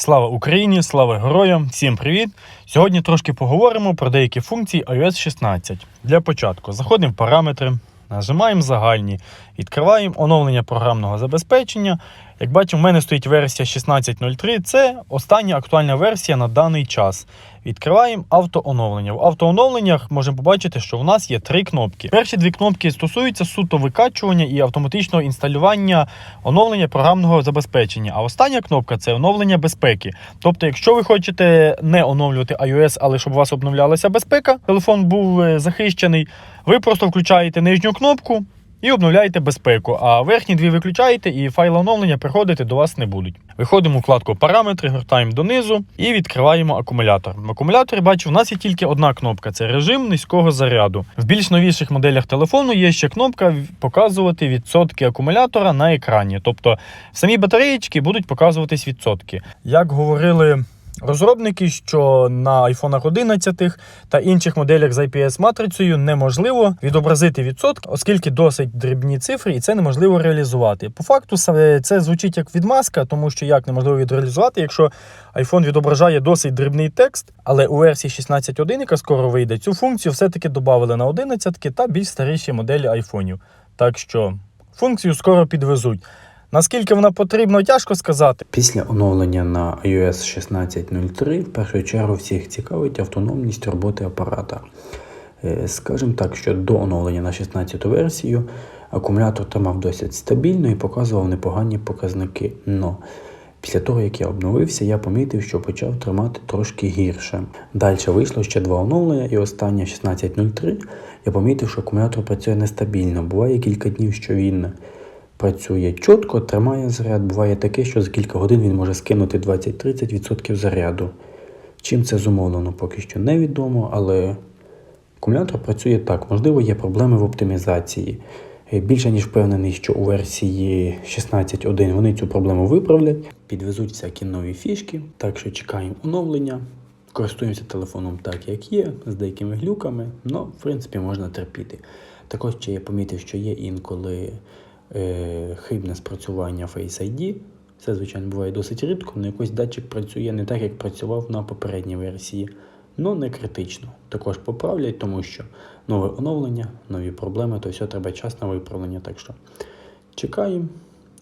Слава Україні, слава героям! Всім привіт! Сьогодні трошки поговоримо про деякі функції iOS 16. Для початку заходимо в параметри, нажимаємо загальні, відкриваємо оновлення програмного забезпечення. Як бачимо, в мене стоїть версія 16.03. Це остання актуальна версія на даний час. Відкриваємо автооновлення. В автооновленнях можемо побачити, що в нас є три кнопки. Перші дві кнопки стосуються суто викачування і автоматичного інсталювання оновлення програмного забезпечення. А остання кнопка це оновлення безпеки. Тобто, якщо ви хочете не оновлювати iOS, але щоб у вас обновлялася безпека, телефон був е, захищений, ви просто включаєте нижню кнопку. І обновляєте безпеку, а верхні дві виключаєте, і файли оновлення приходити до вас не будуть. Виходимо у вкладку Параметри, гортаємо донизу і відкриваємо акумулятор. В акумуляторі бачу, в нас є тільки одна кнопка це режим низького заряду. В більш новіших моделях телефону є ще кнопка показувати відсотки акумулятора на екрані. Тобто самі батареєчки будуть показуватись відсотки. Як говорили. Розробники, що на iPhone 11 та інших моделях з IPS-матрицею неможливо відобразити відсотки, оскільки досить дрібні цифри, і це неможливо реалізувати. По факту саме це звучить як відмазка, тому що як неможливо відреалізувати, якщо iPhone відображає досить дрібний текст, але у версії 16.1, яка скоро вийде, цю функцію все-таки додали на 11 та більш старіші моделі айфонів. Так що функцію скоро підвезуть. Наскільки вона потрібна, тяжко сказати. Після оновлення на iOS 16.03 в першу чергу всіх цікавить автономність роботи апарата. Е, Скажімо так, що до оновлення на 16 версію акумулятор тримав досить стабільно і показував непогані показники. Но після того, як я обновився, я помітив, що почав тримати трошки гірше. Далі вийшло ще два оновлення, і останнє 16.03 я помітив, що акумулятор працює нестабільно. Буває кілька днів, що він працює чітко, тримає заряд. Буває таке, що за кілька годин він може скинути 20-30% заряду. Чим це зумовлено, поки що невідомо, але акумулятор працює так. Можливо, є проблеми в оптимізації. Е, Більше ніж впевнений, що у версії 16.1 вони цю проблему виправлять, підвезуть всякі нові фішки. Так що чекаємо оновлення. Користуємося телефоном так, як є, з деякими глюками, але в принципі можна терпіти. Також ще я помітив, що є інколи е, хибне спрацювання Face ID. Це, звичайно, буває досить рідко, але якось датчик працює не так, як працював на попередній версії. Ну, не критично. Також поправлять, тому що нове оновлення, нові проблеми, то все треба час на виправлення. Так що чекаємо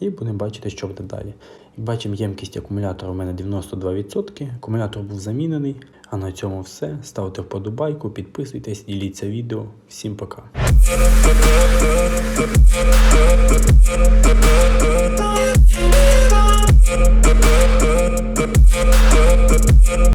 і будемо бачити, що буде далі. Як бачимо, ємкість акумулятора у мене 92%. Акумулятор був замінений. А на цьому все. Ставте вподобайку, підписуйтесь, діліться відео. Всім пока. Oh.